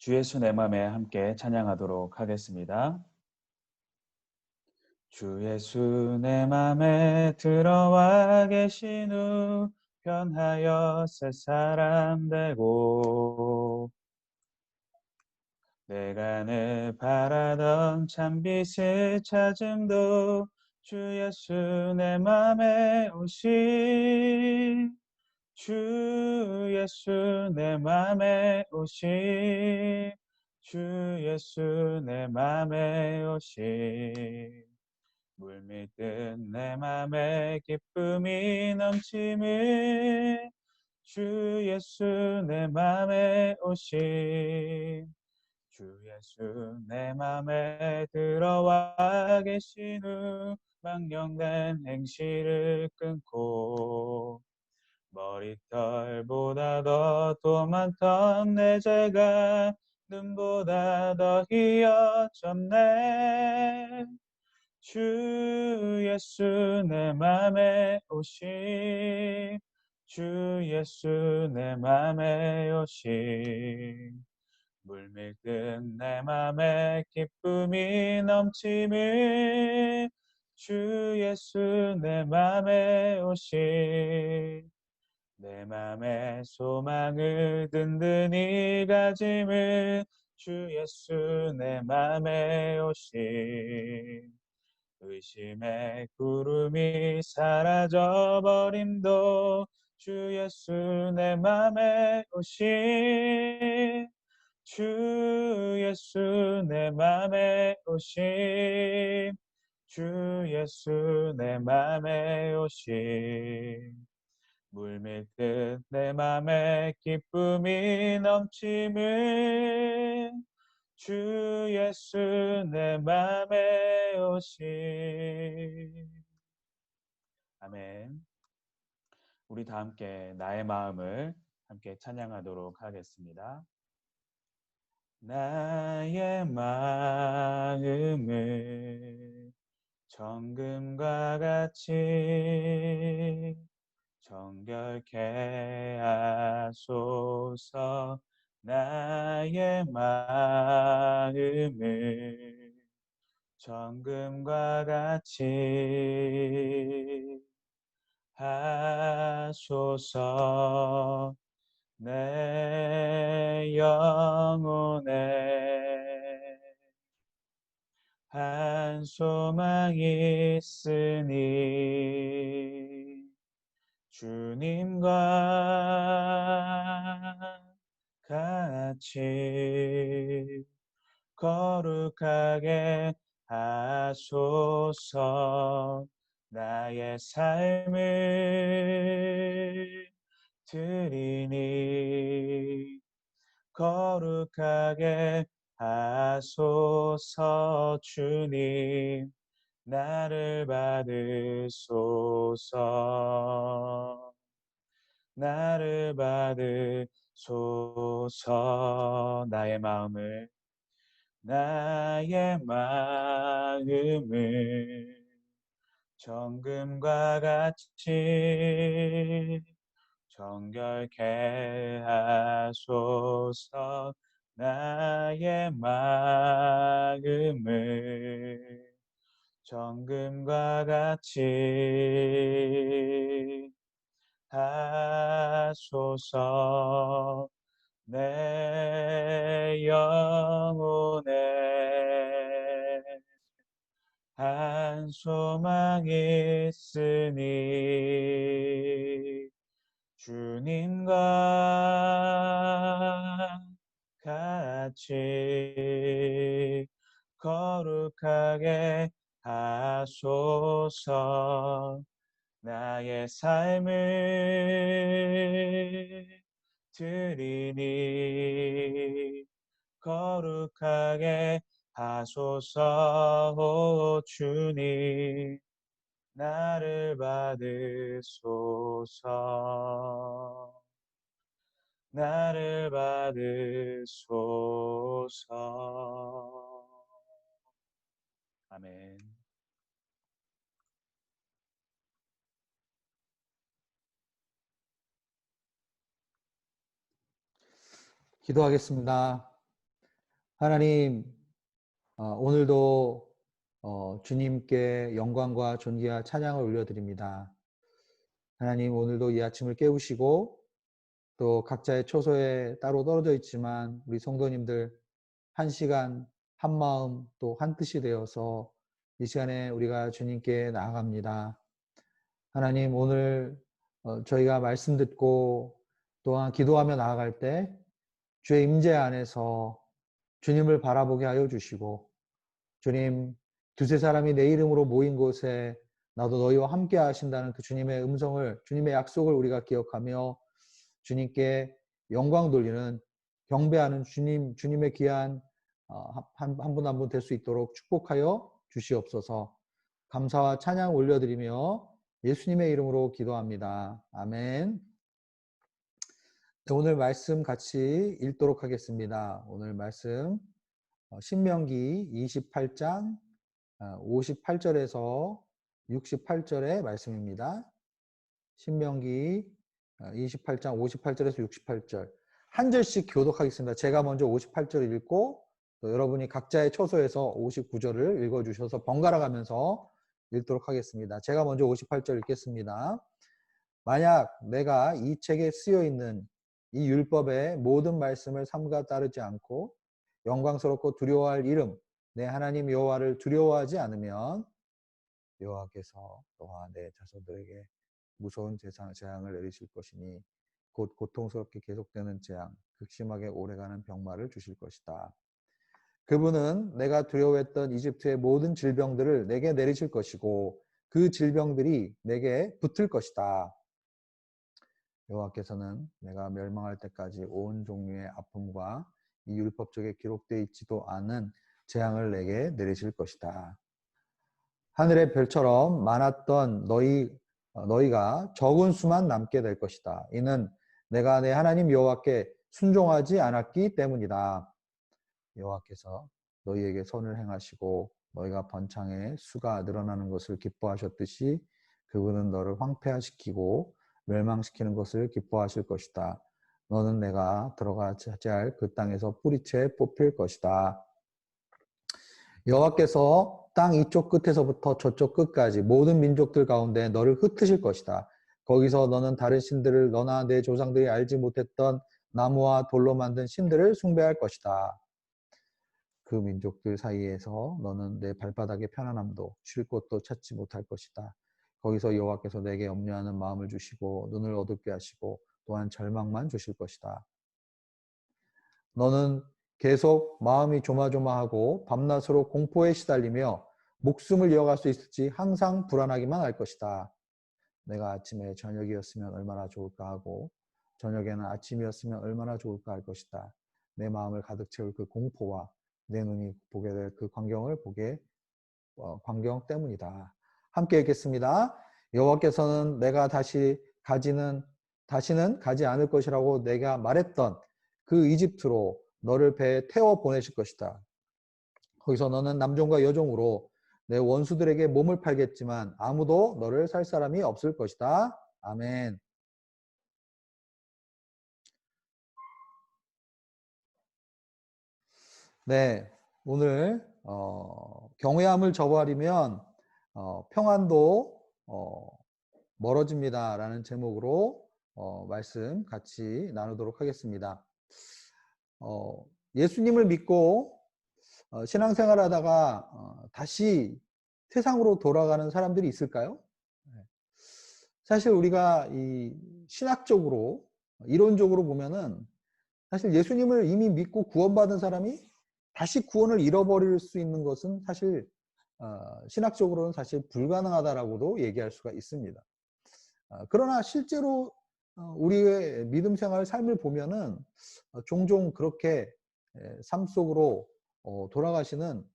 주 예수 내 맘에 함께 찬양하도록 하겠습니다. 주 예수 내 맘에 들어와 계신 후 변하여 새 사람 되고 내가 늘 바라던 참빛을 찾음도 주 예수 내 맘에 오신 주 예수 내 맘에 오신 주 예수 내 맘에 오신. 물밀듯 내 맘에 기쁨이 넘침을 주 예수 내 맘에 오신. 주 예수 내 맘에 들어와 계신 후 망령된 행실을 끊고 머리털보다 더또 많던 내 죄가 눈보다 더 희어졌네. 주 예수 내 맘에 오신 주 예수 내 맘에 오신 물밀듯 내 맘에 기쁨이 넘침을 주 예수 내 맘에 오신 내 맘에 소망을 든든히 가짐을 주 예수 내 맘에 오신 의심의 구름이 사라져 버림도 주 예수 내 맘에 오신 주 예수 내 맘에 오신 주 예수 내 맘에 오신 물밀듯 내 맘에 기쁨이 넘침을 주 예수 내 맘에 오신 아멘. 우리 다 함께 나의 마음을 함께 찬양하도록 하겠습니다. 나의 마음을 정금과 같이 정결케 하소서 나의 마음을 정금과 같이 하소서 내 영혼에 한 소망이 있으니 주님과 같이 거룩하게 하소서. 나의 삶을 드리니 거룩하게 하소서 주님 나를 받으소서. 나를 받으소서. 나의 마음을 나의 마음을 정금과 같이 정결케 하소서. 나의 마음을 정금과 같이 하소서. 내 영혼에 한 소망이 있으니 주님과 같이 거룩하게 하소서 나의 삶을 드리니 거룩하게 하소서 오 주님. 나를 받으소서. 나를 받으소서. 아멘 기도하겠습니다. 하나님, 어, 오늘도 어, 주님께 영광과 존귀와 찬양을 올려드립니다. 하나님, 오늘도 이 아침을 깨우시고 또 각자의 초소에 따로 떨어져 있지만 우리 성도님들 한 시간, 한 마음, 또 한 뜻이 되어서 이 시간에 우리가 주님께 나아갑니다. 하나님, 오늘 어, 저희가 말씀 듣고 또한 기도하며 나아갈 때 주의 임재 안에서 주님을 바라보게 하여 주시고 주님 두세 사람이 내 이름으로 모인 곳에 나도 너희와 함께 하신다는 그 주님의 음성을 주님의 약속을 우리가 기억하며 주님께 영광 돌리는 경배하는 주님 주님의 귀한 한 분 한 분 될 수 있도록 축복하여 주시옵소서. 감사와 찬양 올려드리며 예수님의 이름으로 기도합니다. 아멘. 네, 오늘 말씀 같이 읽도록 하겠습니다. 오늘 말씀 어, 신명기 28장 58절에서 어, 68절의 말씀입니다. 신명기 28장 어, 58절에서 68절 한 절씩 교독하겠습니다. 제가 먼저 58절 읽고 또 여러분이 각자의 처소에서 59절을 읽어주셔서 번갈아 가면서 읽도록 하겠습니다. 제가 먼저 58절 읽겠습니다. 만약 내가 이 책에 쓰여 있는 이 율법의 모든 말씀을 삼가 따르지 않고 영광스럽고 두려워할 이름 내 하나님 여호와를 두려워하지 않으면 여호와께서 너와 내 자손들에게 무서운 재앙을 내리실 것이니 곧 고통스럽게 계속되는 재앙, 극심하게 오래가는 병마를 주실 것이다. 그분은 내가 두려워했던 이집트의 모든 질병들을 내게 내리실 것이고 그 질병들이 내게 붙을 것이다. 여호와께서는 내가 멸망할 때까지 온 종류의 아픔과 이 율법적에 기록되어 있지도 않은 재앙을 내게 내리실 것이다. 하늘의 별처럼 많았던 너희 어, 너희가 적은 수만 남게 될 것이다. 이는 내가 내 하나님 여호와께 순종하지 않았기 때문이다. 여호와께서 너희에게 선을 행하시고 너희가 번창에 수가 늘어나는 것을 기뻐하셨듯이 그분은 너를 황폐화시키고 멸망시키는 것을 기뻐하실 것이다. 너는 내가 들어가지 할 그 땅에서 뿌리채 뽑힐 것이다. 여호와께서 땅 이쪽 끝에서부터 저쪽 끝까지 모든 민족들 가운데 너를 흩으실 것이다. 거기서 너는 다른 신들을 너나 내 조상들이 알지 못했던 나무와 돌로 만든 신들을 숭배할 것이다. 그 민족들 사이에서 너는 내 발바닥의 편안함도 쉴 곳도 찾지 못할 것이다. 거기서 여호와께서 내게 염려하는 마음을 주시고 눈을 어둡게 하시고 또한 절망만 주실 것이다. 너는 계속 마음이 조마조마하고 밤낮으로 공포에 시달리며 목숨을 이어갈 수 있을지 항상 불안하기만 할 것이다. 내가 아침에 저녁이었으면 얼마나 좋을까 하고 저녁에는 아침이었으면 얼마나 좋을까 할 것이다. 내 마음을 가득 채울 그 공포와 내 눈이 보게 될 그 광경을 보게 어, 광경 때문이다. 함께 읽겠습니다. 여호와께서는 내가 다시 가지는 다시는 가지 않을 것이라고 내가 말했던 그 이집트로 너를 배에 태워 보내실 것이다. 거기서 너는 남종과 여종으로 내 원수들에게 몸을 팔겠지만 아무도 너를 살 사람이 없을 것이다. 아멘. 네, 오늘 어, 경외함을 저버리면 어, 평안도 어, 멀어집니다라는 제목으로 어, 말씀 같이 나누도록 하겠습니다. 어, 예수님을 믿고 어, 신앙생활하다가 어, 다시 세상으로 돌아가는 사람들이 있을까요? 네. 사실 우리가 이 신학적으로 이론적으로 보면은 사실 예수님을 이미 믿고 구원받은 사람이 다시 구원을 잃어버릴 수 있는 것은 사실 어, 신학적으로는 사실 불가능하다라고도 얘기할 수가 있습니다. 어, 그러나 실제로 어, 우리의 믿음 생활 삶을 보면은 어, 종종 그렇게 삶 속으로 어, 돌아가시는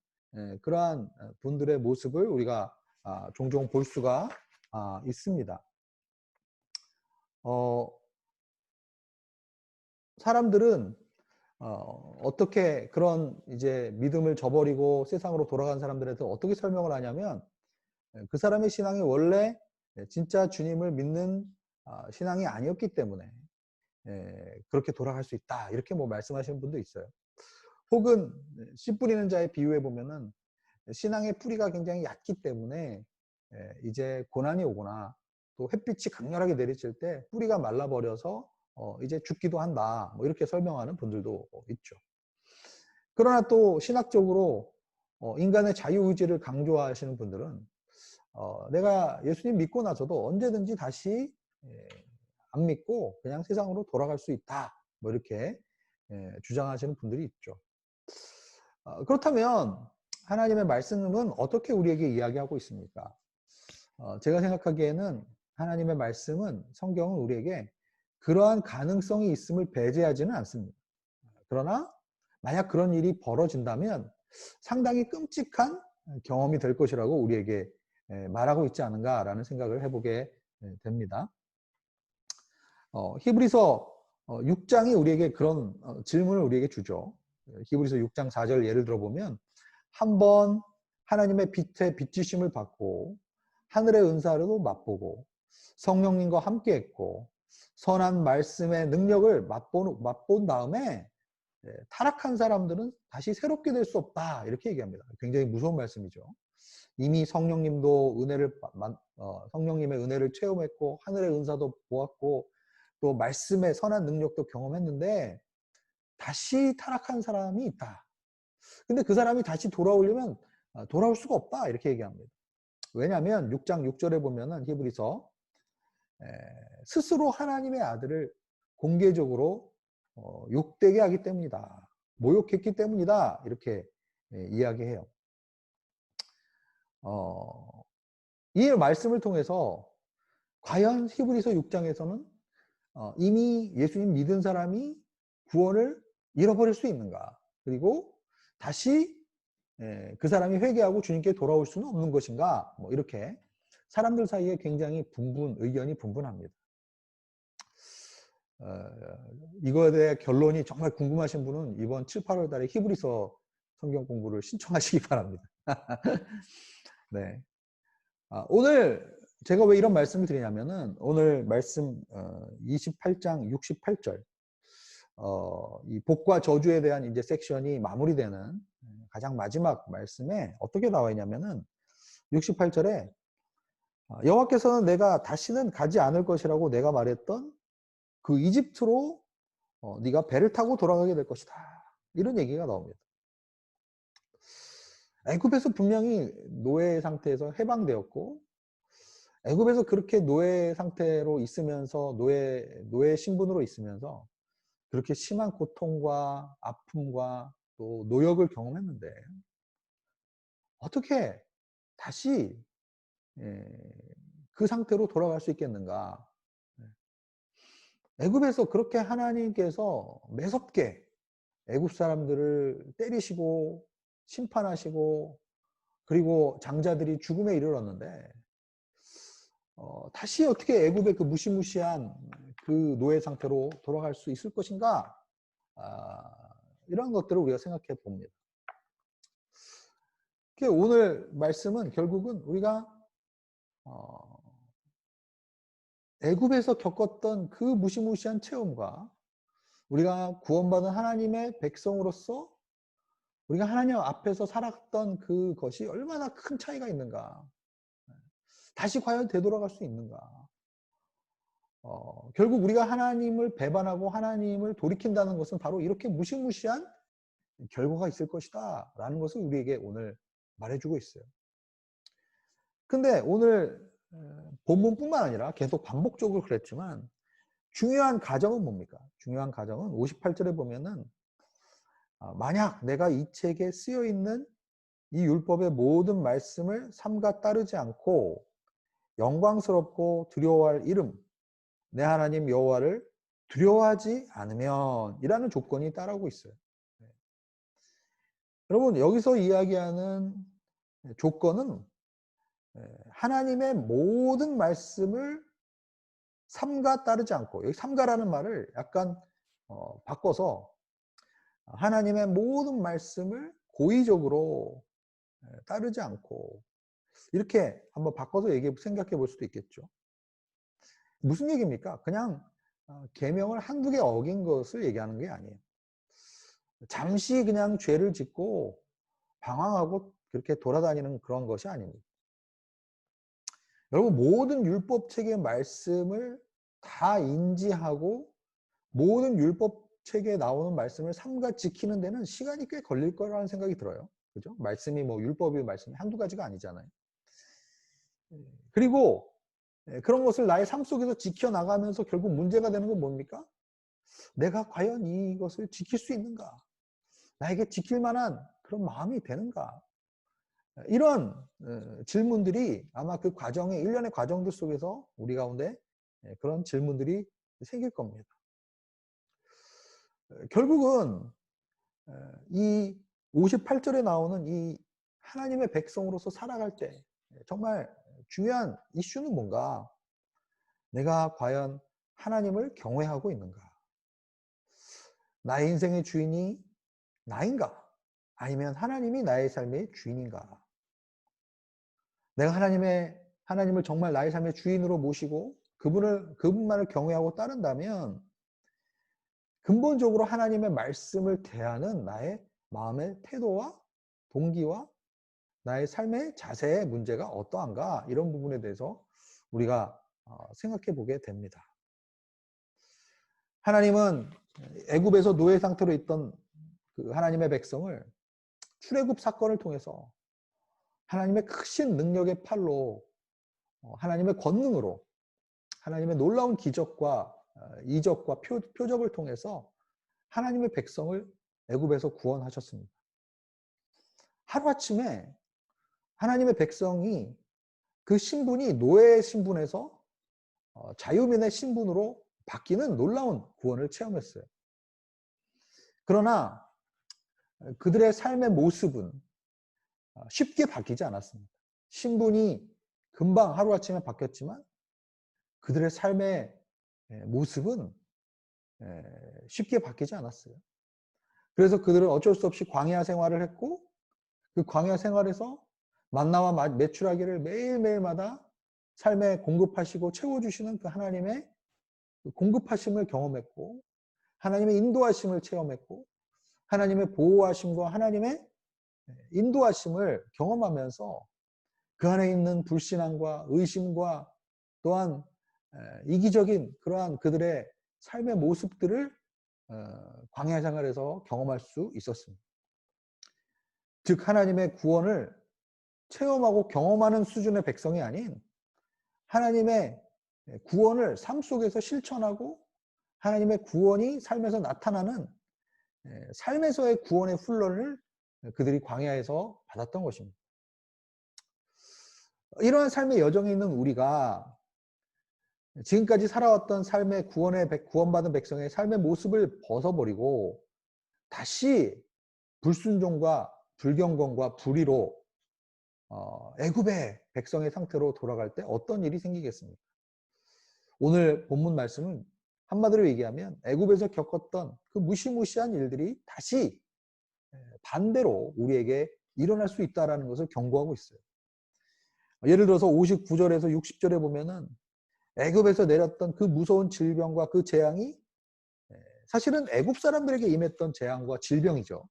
그러한 분들의 모습을 우리가 아, 종종 볼 수가 아, 있습니다. 사람들은 어떻게 그런 이제 믿음을 저버리고 세상으로 돌아간 사람들한테 어떻게 설명을 하냐면 그 사람의 신앙이 원래 진짜 주님을 믿는 아, 신앙이 아니었기 때문에 예, 그렇게 돌아갈 수 있다 이렇게 뭐 말씀하시는 분도 있어요. 혹은 씨 뿌리는 자의 비유해 보면은 신앙의 뿌리가 굉장히 얕기 때문에 예, 이제 고난이 오거나 또 햇빛이 강렬하게 내리칠 때 뿌리가 말라버려서 어, 이제 죽기도 한다. 뭐 이렇게 설명하는 분들도 있죠. 그러나 또 신학적으로 어, 인간의 자유의지를 강조하시는 분들은 어, 내가 예수님 믿고 나서도 언제든지 다시 예, 안 믿고 그냥 세상으로 돌아갈 수 있다. 뭐 이렇게 예, 주장하시는 분들이 있죠. 어, 그렇다면 하나님의 말씀은 어떻게 우리에게 이야기하고 있습니까? 어, 제가 생각하기에는 하나님의 말씀은 성경은 우리에게 그러한 가능성이 있음을 배제하지는 않습니다. 그러나 만약 그런 일이 벌어진다면 상당히 끔찍한 경험이 될 것이라고 우리에게 예, 말하고 있지 않은가라는 생각을 해보게 예, 됩니다. 어, 히브리서 6장이 어, 우리에게 그런 어, 질문을 우리에게 주죠. 히브리서 6장 4절 예를 들어보면 한 번 하나님의 빛에 빛지심을 받고 하늘의 은사로도 맛보고 성령님과 함께했고 선한 말씀의 능력을 맛본, 맛본 다음에 예, 타락한 사람들은 다시 새롭게 될 수 없다 이렇게 얘기합니다. 굉장히 무서운 말씀이죠. 이미 성령님도 은혜를 어, 성령님의 은혜를 체험했고 하늘의 은사도 보았고 또 말씀의 선한 능력도 경험했는데 다시 타락한 사람이 있다. 근데 그 사람이 다시 돌아오려면 어, 돌아올 수가 없다 이렇게 얘기합니다. 왜냐하면 6장 6절에 보면은 히브리서 스스로 하나님의 아들을 공개적으로 어, 욕되게 하기 때문이다. 모욕했기 때문이다. 이렇게 이야기해요. 어, 이 말씀을 통해서 과연 히브리서 6장에서는 어, 이미 예수님 믿은 사람이 구원을 잃어버릴 수 있는가? 그리고 다시 예, 그 사람이 회개하고 주님께 돌아올 수는 없는 것인가? 뭐 이렇게 사람들 사이에 굉장히 분분, 의견이 분분합니다. 어, 이거에 대해 결론이 정말 궁금하신 분은 이번 7, 8월 달에 히브리서 성경 공부를 신청하시기 바랍니다. 네. 아, 오늘 제가 왜 이런 말씀을 드리냐면은 오늘 말씀 어, 28장 68절 어, 이 복과 저주에 대한 이제 섹션이 마무리되는 가장 마지막 말씀에 어떻게 나와 있냐면은 68절에 어, 여호와께서는 내가 다시는 가지 않을 것이라고 내가 말했던 그 이집트로 어, 네가 배를 타고 돌아가게 될 것이다. 이런 얘기가 나옵니다. 애굽에서 분명히 노예 상태에서 해방되었고 애굽에서 그렇게 노예 상태로 있으면서 노예 노예 신분으로 있으면서 그렇게 심한 고통과 아픔과 또 노역을 경험했는데 어떻게 다시 예, 그 상태로 돌아갈 수 있겠는가? 네. 애굽에서 그렇게 하나님께서 매섭게 애굽 사람들을 때리시고 심판하시고 그리고 장자들이 죽음에 이르렀는데 어, 다시 어떻게 애굽의 그 무시무시한 그 노예 상태로 돌아갈 수 있을 것인가? 아, 이런 것들을 우리가 생각해 봅니다. 오늘 말씀은 결국은 우리가 어, 애굽에서 겪었던 그 무시무시한 체험과 우리가 구원받은 하나님의 백성으로서 우리가 하나님 앞에서 살았던 그것이 얼마나 큰 차이가 있는가. 다시 과연 되돌아갈 수 있는가. 어, 결국 우리가 하나님을 배반하고 하나님을 돌이킨다는 것은 바로 이렇게 무시무시한 결과가 있을 것이다. 라는 것을 우리에게 오늘 말해주고 있어요. 근데 오늘 본문뿐만 아니라 계속 반복적으로 그랬지만 중요한 가정은 뭡니까? 중요한 가정은 58절에 보면은 아, 만약 내가 이 책에 쓰여 있는 이 율법의 모든 말씀을 삼가 따르지 않고 영광스럽고 두려워할 이름 내 하나님 여호와를 두려워하지 않으면 이라는 조건이 따라오고 있어요. 네. 여러분 여기서 이야기하는 조건은 하나님의 모든 말씀을 삼가 따르지 않고 여기 삼가라는 말을 약간 어, 바꿔서 하나님의 모든 말씀을 고의적으로 따르지 않고 이렇게 한번 바꿔서 얘기해 생각해 볼 수도 있겠죠. 무슨 얘기입니까? 그냥 어, 계명을 한두 개 어긴 것을 얘기하는 게 아니에요. 잠시 그냥 죄를 짓고 방황하고 그렇게 돌아다니는 그런 것이 아닙니다. 여러분 모든 율법 책의 말씀을 다 인지하고 모든 율법 책에 나오는 말씀을 삼가 지키는 데는 시간이 꽤 걸릴 거라는 생각이 들어요. 그죠? 말씀이 뭐 율법의 말씀이 한두 가지가 아니잖아요. 그리고 예, 그런 것을 나의 삶 속에서 지켜나가면서 결국 문제가 되는 건 뭡니까? 내가 과연 이것을 지킬 수 있는가? 나에게 지킬 만한 그런 마음이 되는가? 이런 어, 질문들이 아마 그 과정의 일련의 과정들 속에서 우리 가운데 예, 그런 질문들이 생길 겁니다. 어, 결국은 어, 이 58절에 나오는 이 하나님의 백성으로서 살아갈 때 정말 중요한 이슈는 뭔가? 내가 과연 하나님을 경외하고 있는가? 나의 인생의 주인이 나인가? 아니면 하나님이 나의 삶의 주인인가? 내가 하나님의 하나님을 정말 나의 삶의 주인으로 모시고 그분을 그분만을 경외하고 따른다면 근본적으로 하나님의 말씀을 대하는 나의 마음의 태도와 동기와 나의 삶의 자세의 문제가 어떠한가 이런 부분에 대해서 우리가 어, 생각해 보게 됩니다. 하나님은 애굽에서 노예 상태로 있던 그 하나님의 백성을 출애굽 사건을 통해서 하나님의 크신 능력의 팔로 어, 하나님의 권능으로 하나님의 놀라운 기적과 어, 이적과 표, 표적을 통해서 하나님의 백성을 애굽에서 구원하셨습니다. 하루아침에 하나님의 백성이 그 신분이 노예 신분에서 어, 자유민의 신분으로 바뀌는 놀라운 구원을 체험했어요. 그러나 그들의 삶의 모습은 어, 쉽게 바뀌지 않았습니다. 신분이 금방 하루아침에 바뀌었지만 그들의 삶의 모습은 쉽게 바뀌지 않았어요. 그래서 그들은 어쩔 수 없이 광야 생활을 했고 그 광야 생활에서 만나와 매출하기를 매일매일마다 삶에 공급하시고 채워주시는 그 하나님의 그 공급하심을 경험했고 하나님의 인도하심을 체험했고 하나님의 보호하심과 하나님의 인도하심을 경험하면서 그 안에 있는 불신앙과 의심과 또한 이기적인 그러한 그들의 삶의 모습들을 어, 광야 생활에서 경험할 수 있었습니다. 즉 하나님의 구원을 체험하고 경험하는 수준의 백성이 아닌 하나님의 구원을 삶 속에서 실천하고 하나님의 구원이 삶에서 나타나는 삶에서의 구원의 훈련을 그들이 광야에서 받았던 것입니다. 이러한 삶의 여정에 있는 우리가 지금까지 살아왔던 삶의 구원의 구원받은 백성의 삶의 모습을 벗어버리고 다시 불순종과 불경건과 불의로 어, 애굽의 백성의 상태로 돌아갈 때 어떤 일이 생기겠습니까? 오늘 본문 말씀은 한마디로 얘기하면 애굽에서 겪었던 그 무시무시한 일들이 다시 반대로 우리에게 일어날 수 있다라는 것을 경고하고 있어요. 예를 들어서 59절에서 60절에 보면은 애굽에서 내렸던 그 무서운 질병과 그 재앙이 사실은 애굽 사람들에게 임했던 재앙과 질병이죠.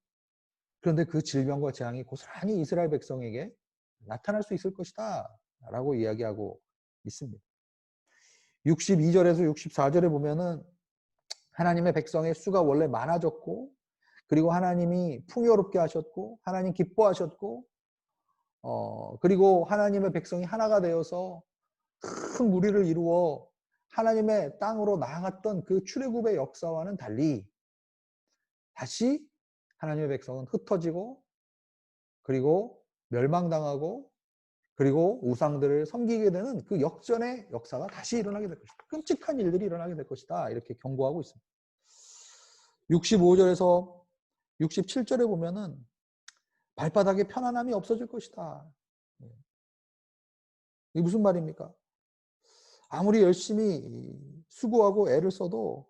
그런데 그 질병과 재앙이 고스란히 이스라엘 백성에게 나타날 수 있을 것이다. 라고 이야기하고 있습니다. 62절에서 64절에 보면은 하나님의 백성의 수가 원래 많아졌고, 그리고 하나님이 풍요롭게 하셨고, 하나님 기뻐하셨고, 어, 그리고 하나님의 백성이 하나가 되어서 큰 무리를 이루어 하나님의 땅으로 나아갔던 그 출애굽의 역사와는 달리 다시 하나님의 백성은 흩어지고 그리고 멸망당하고 그리고 우상들을 섬기게 되는 그 역전의 역사가 다시 일어나게 될 것이다. 끔찍한 일들이 일어나게 될 것이다. 이렇게 경고하고 있습니다. 65절에서 67절에 보면은 발바닥에 편안함이 없어질 것이다. 예. 이게 무슨 말입니까? 아무리 열심히 수고하고 애를 써도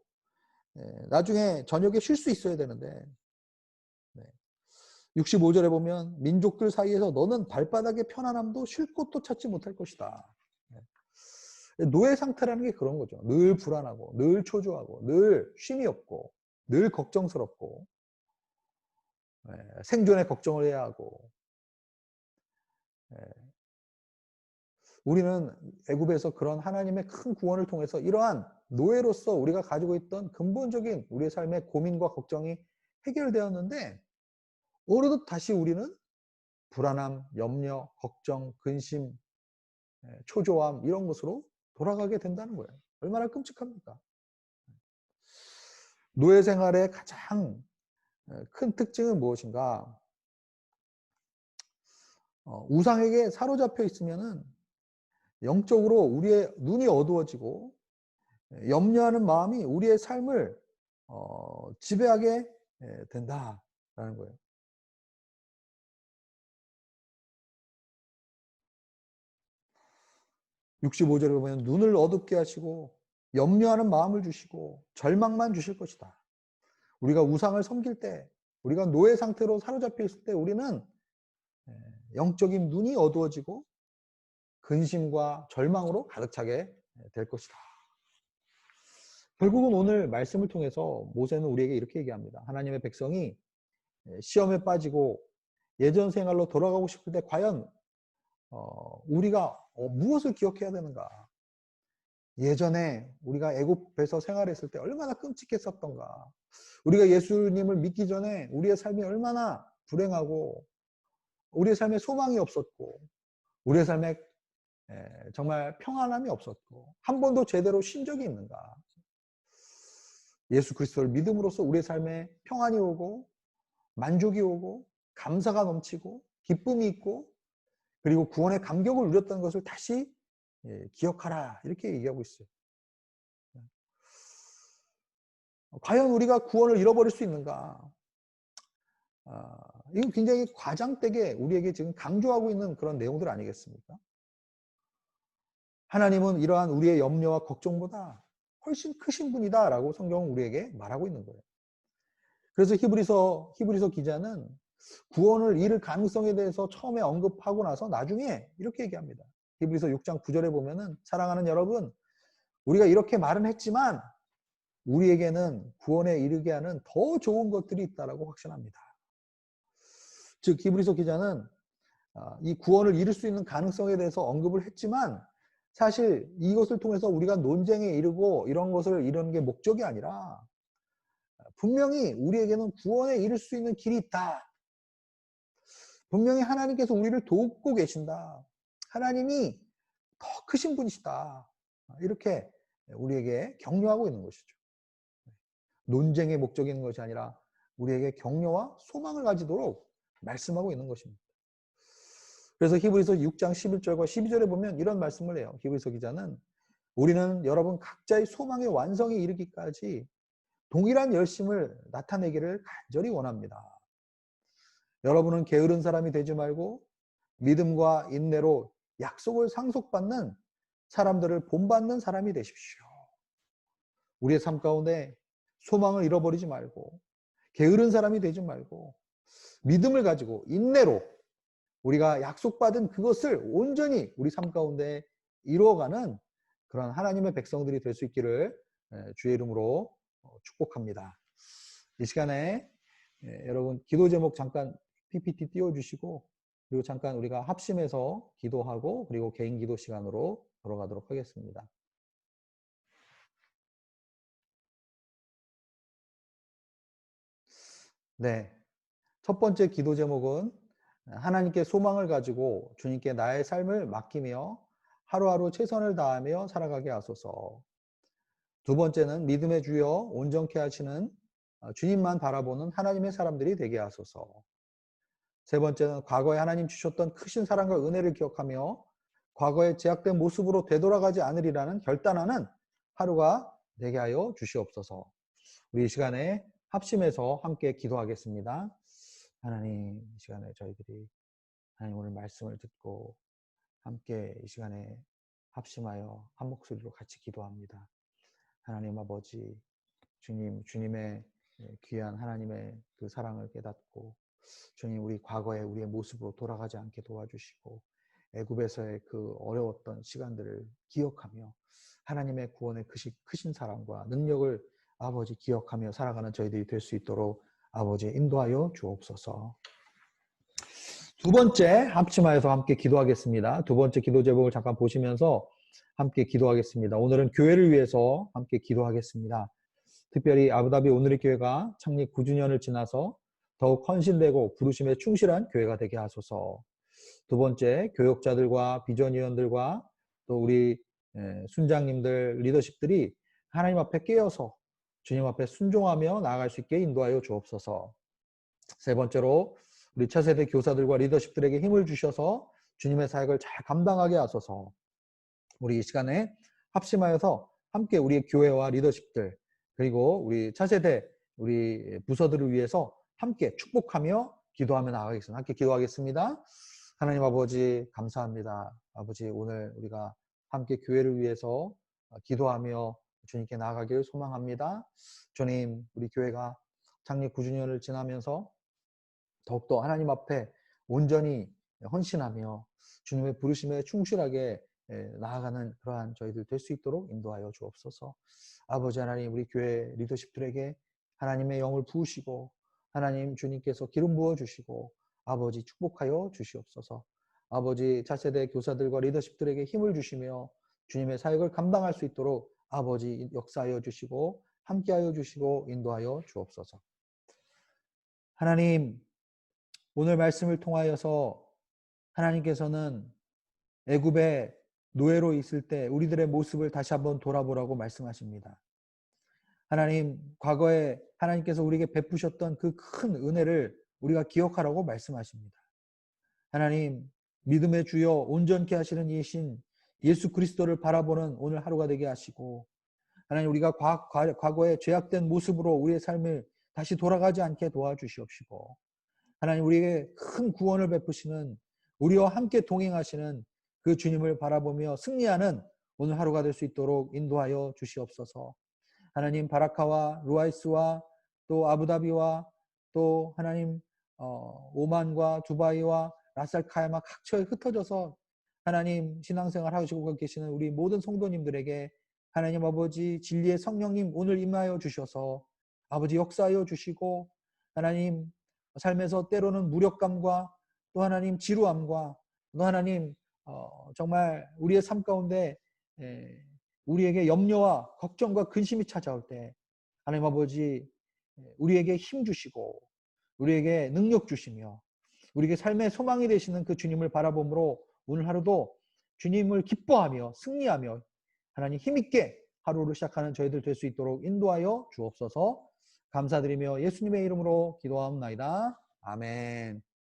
예, 나중에 저녁에 쉴 수 있어야 되는데 65절에 보면 민족들 사이에서 너는 발바닥의 편안함도 쉴 곳도 찾지 못할 것이다. 네. 노예 상태라는 게 그런 거죠. 늘 불안하고, 늘 초조하고, 늘 쉼이 없고, 늘 걱정스럽고, 예, 생존에 걱정을 해야 하고 예, 우리는 애굽에서 그런 하나님의 큰 구원을 통해서 이러한 노예로서 우리가 가지고 있던 근본적인 우리의 삶의 고민과 걱정이 해결되었는데 어느덧 다시 우리는 불안함, 염려, 걱정, 근심, 예, 초조함 이런 것으로 돌아가게 된다는 거예요. 얼마나 끔찍합니까? 노예 생활의 가장 예, 큰 특징은 무엇인가? 어, 우상에게 사로잡혀 있으면은 영적으로 우리의 눈이 어두워지고 예, 염려하는 마음이 우리의 삶을 어, 지배하게 예, 된다라는 거예요. 65절에 보면 눈을 어둡게 하시고 염려하는 마음을 주시고 절망만 주실 것이다. 우리가 우상을 섬길 때, 우리가 노예 상태로 사로잡혀 있을 때 우리는 예, 영적인 눈이 어두워지고 근심과 절망으로 가득 차게 될 것이다. 결국은 오늘 말씀을 통해서 모세는 우리에게 이렇게 얘기합니다. 하나님의 백성이 예, 시험에 빠지고 예전 생활로 돌아가고 싶을 때 과연 어, 우리가 어, 무엇을 기억해야 되는가? 예전에 우리가 애굽에서 생활했을 때 얼마나 끔찍했었던가. 우리가 예수님을 믿기 전에 우리의 삶이 얼마나 불행하고 우리의 삶에 소망이 없었고 우리의 삶에 정말 평안함이 없었고 한 번도 제대로 쉰 적이 있는가. 예수 그리스도를 믿음으로써 우리의 삶에 평안이 오고 만족이 오고 감사가 넘치고 기쁨이 있고 그리고 구원의 감격을 누렸던 것을 다시 예, 기억하라 이렇게 얘기하고 있어요. 과연 우리가 구원을 잃어버릴 수 있는가? 아, 이건 굉장히 과장되게 우리에게 지금 강조하고 있는 그런 내용들 아니겠습니까? 하나님은 이러한 우리의 염려와 걱정보다 훨씬 크신 분이다라고 성경은 우리에게 말하고 있는 거예요. 그래서 히브리서 히브리서 기자는 구원을 잃을 가능성에 대해서 처음에 언급하고 나서 나중에 이렇게 얘기합니다. 히브리서 6장 9절에 보면은 사랑하는 여러분, 우리가 이렇게 말은 했지만 우리에게는 구원에 이르게 하는 더 좋은 것들이 있다라고 확신합니다. 즉 히브리서 기자는 아, 이 구원을 이룰 수 있는 가능성에 대해서 언급을 했지만 사실 이것을 통해서 우리가 논쟁에 이르고 이런 것을 이루는 게 목적이 아니라 분명히 우리에게는 구원에 이를 수 있는 길이 있다. 분명히 하나님께서 우리를 돕고 계신다. 하나님이 더 크신 분이시다. 이렇게 우리에게 격려하고 있는 것이죠. 논쟁의 있는 것이 아니라 우리에게 격려와 소망을 가지도록 말씀하고 있는 것입니다. 그래서 히브리서 6장 11절과 12절에 보면 이런 말씀을 해요. 히브리서 기자는 우리는 여러분 각자의 소망의 완성에 이르기까지 동일한 열심을 나타내기를 간절히 원합니다. 여러분은 게으른 사람이 되지 말고 믿음과 인내로 약속을 상속받는 사람들을 본받는 사람이 되십시오. 우리의 삶 가운데 소망을 잃어버리지 말고 게으른 사람이 되지 말고 믿음을 가지고 인내로 우리가 약속받은 그것을 온전히 우리 삶 가운데 이루어가는 그런 하나님의 백성들이 될 수 있기를 주의 이름으로 어, 축복합니다. 이 시간에 여러분 기도 제목 잠깐 PPT 띄워주시고 그리고 잠깐 우리가 합심해서 기도하고 그리고 개인 기도 시간으로 돌아가도록 하겠습니다. 네. 첫 번째 기도 제목은 하나님께 소망을 가지고 주님께 나의 삶을 맡기며 하루하루 최선을 다하며 살아가게 하소서. 두 번째는 믿음의 주여 온전케 하시는 주님만 바라보는 하나님의 사람들이 되게 하소서. 세 번째는 과거에 하나님 주셨던 크신 사랑과 은혜를 기억하며 과거의 제약된 모습으로 되돌아가지 않으리라는 결단하는 하루가 되게 하여 주시옵소서. 우리 이 시간에 합심해서 함께 기도하겠습니다. 하나님, 이 시간에 저희들이 하나님 오늘 말씀을 듣고 함께 이 시간에 합심하여 한 목소리로 같이 기도합니다. 하나님 아버지, 주님, 주님의 귀한 하나님의 그 사랑을 깨닫고 주님 우리 과거에 우리의 모습으로 돌아가지 않게 도와주시고 애굽에서의 그 어려웠던 시간들을 기억하며 하나님의 구원의 크신 사랑과 능력을 아버지 기억하며 살아가는 저희들이 될 수 있도록 아버지 인도하여 주옵소서. 두 번째 합심하여서 함께 기도하겠습니다. 두 번째 기도 제목을 잠깐 보시면서 함께 기도하겠습니다. 오늘은 교회를 위해서 함께 기도하겠습니다. 특별히 아부다비 오늘의 교회가 창립 9주년을 지나서 더욱 헌신되고 부르심에 충실한 교회가 되게 하소서. 두 번째 교역자들과 비전위원들과 또 우리 예, 순장님들 리더십들이 하나님 앞에 깨어서 주님 앞에 순종하며 나아갈 수 있게 인도하여 주옵소서. 세 번째로 우리 차세대 교사들과 리더십들에게 힘을 주셔서 주님의 사역을 잘 감당하게 하소서. 우리 이 시간에 합심하여서 함께 우리의 교회와 리더십들 그리고 우리 차세대 우리 부서들을 위해서 함께 축복하며 기도하며 나가겠습니다. 함께 기도하겠습니다. 하나님 아버지 감사합니다. 아버지 오늘 우리가 함께 교회를 위해서 기도하며 주님께 나아가기를 소망합니다. 주님 우리 교회가 창립 9주년을 지나면서 더욱더 하나님 앞에 온전히 헌신하며 주님의 부르심에 충실하게 나아가는 그러한 저희들 될 수 있도록 인도하여 주옵소서. 아버지 하나님 우리 교회 리더십들에게 하나님의 영을 부으시고 하나님 주님께서 기름 부어 주시고 아버지 축복하여 주시옵소서. 아버지 차세대 교사들과 리더십들에게 힘을 주시며 주님의 사역을 감당할 수 있도록 아버지 역사하여 주시고 함께하여 주시고 인도하여 주옵소서. 하나님 오늘 말씀을 통하여서 하나님께서는 애굽의 노예로 있을 때 우리들의 모습을 다시 한번 돌아보라고 말씀하십니다. 하나님 과거에 하나님께서 우리에게 베푸셨던 그 큰 은혜를 우리가 기억하라고 말씀하십니다. 하나님 믿음의 주여 온전케 하시는 이신 예수 그리스도를 바라보는 오늘 하루가 되게 하시고 하나님 우리가 과, 거에 죄악된 모습으로 우리의 삶을 다시 돌아가지 않게 도와주시옵시고 하나님 우리에게 큰 구원을 베푸시는 우리와 함께 동행하시는 그 주님을 바라보며 승리하는 오늘 하루가 될 수 있도록 인도하여 주시옵소서. 하나님 바라카와 루아이스와 또 아부다비와 또 하나님 어, 오만과 두바이와 라살카야마 각처에 흩어져서 하나님 신앙생활 하시고 계시는 우리 모든 성도님들에게 하나님 아버지 진리의 성령님 오늘 임하여 주셔서 아버지 역사하여 주시고 하나님 삶에서 때로는 무력감과 또 하나님 지루함과 또 하나님 어, 정말 우리의 삶 가운데 에, 우리에게 염려와 걱정과 근심이 찾아올 때 하나님 아버지 우리에게 힘 주시고 우리에게 능력 주시며 우리에게 삶의 소망이 되시는 그 주님을 바라봄으로 오늘 하루도 주님을 기뻐하며 승리하며 하나님 힘있게 하루를 시작하는 저희들 될 수 있도록 인도하여 주옵소서 감사드리며 예수님의 이름으로 기도하옵나이다. 아멘.